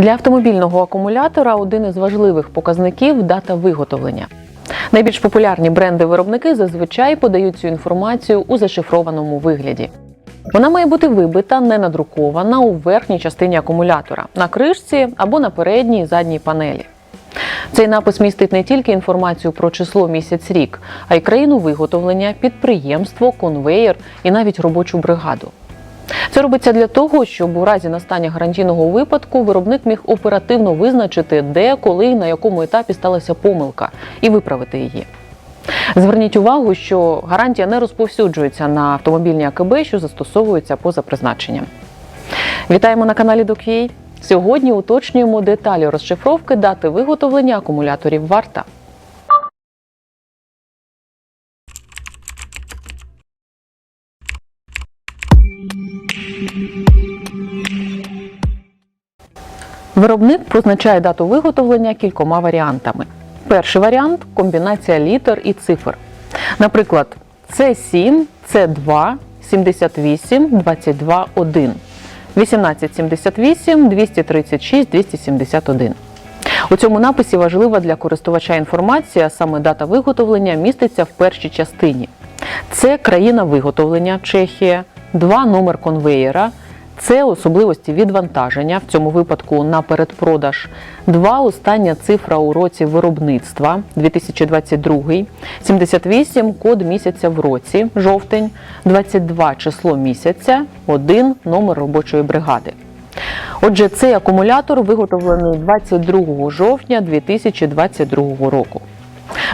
Для автомобільного акумулятора один із важливих показників дата виготовлення. Найбільш популярні бренди-виробники зазвичай подають цю інформацію у зашифрованому вигляді. Вона має бути вибита, не надрукована у верхній частині акумулятора, на кришці або на передній і задній панелі. Цей напис містить не тільки інформацію про число місяць рік, а й країну виготовлення, підприємство, конвеєр і навіть робочу бригаду. Це робиться для того, щоб у разі настання гарантійного випадку виробник міг оперативно визначити, де, коли і на якому етапі сталася помилка, і виправити її. Зверніть увагу, що гарантія не розповсюджується на автомобільні АКБ, що застосовуються поза призначенням. Вітаємо на каналі DocUA. Сьогодні уточнюємо деталі розшифровки дати виготовлення акумуляторів варта. Виробник позначає дату виготовлення кількома варіантами. Перший варіант комбінація літер і цифр. Наприклад, С7, С2, 78, 22, 1, 1878, 236, 271. У цьому написі важлива для користувача інформація, саме дата виготовлення міститься в першій частині. Це країна виготовлення Чехія, 2 номер конвеєра, це особливості відвантаження, в цьому випадку на передпродаж. Два остання цифра у році виробництва 2022, 78 код місяця в році, жовтень, 22 число місяця, 1 номер робочої бригади. Отже, цей акумулятор виготовлений 22 жовтня 2022 року.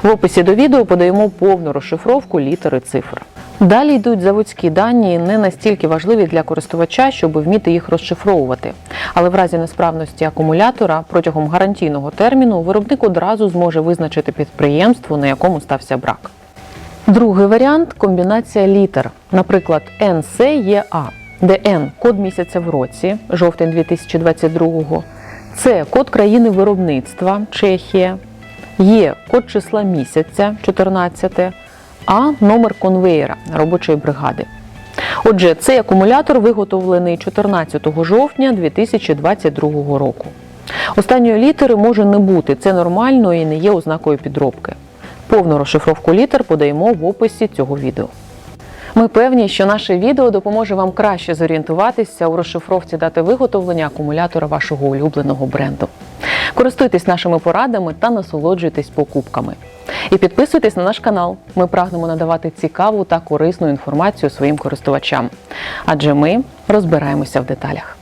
В описі до відео подаємо повну розшифровку літер і цифр. Далі йдуть заводські дані, не настільки важливі для користувача, щоб вміти їх розшифровувати. Але в разі несправності акумулятора протягом гарантійного терміну виробник одразу зможе визначити підприємство, на якому стався брак. Другий варіант комбінація літер, наприклад, NCEA, де N – код місяця в році, жовтень 2022, С код країни виробництва Чехія, Є код числа місяця 14, а номер конвеєра робочої бригади. Отже, цей акумулятор виготовлений 14 жовтня 2022 року. Останньої літери може не бути, це нормально і не є ознакою підробки. Повну розшифровку літер подаємо в описі цього відео. Ми певні, що наше відео допоможе вам краще зорієнтуватися у розшифровці дати виготовлення акумулятора вашого улюбленого бренду. Користуйтесь нашими порадами та насолоджуйтесь покупками. І підписуйтесь на наш канал. Ми прагнемо надавати цікаву та корисну інформацію своїм користувачам. Адже ми розбираємося в деталях.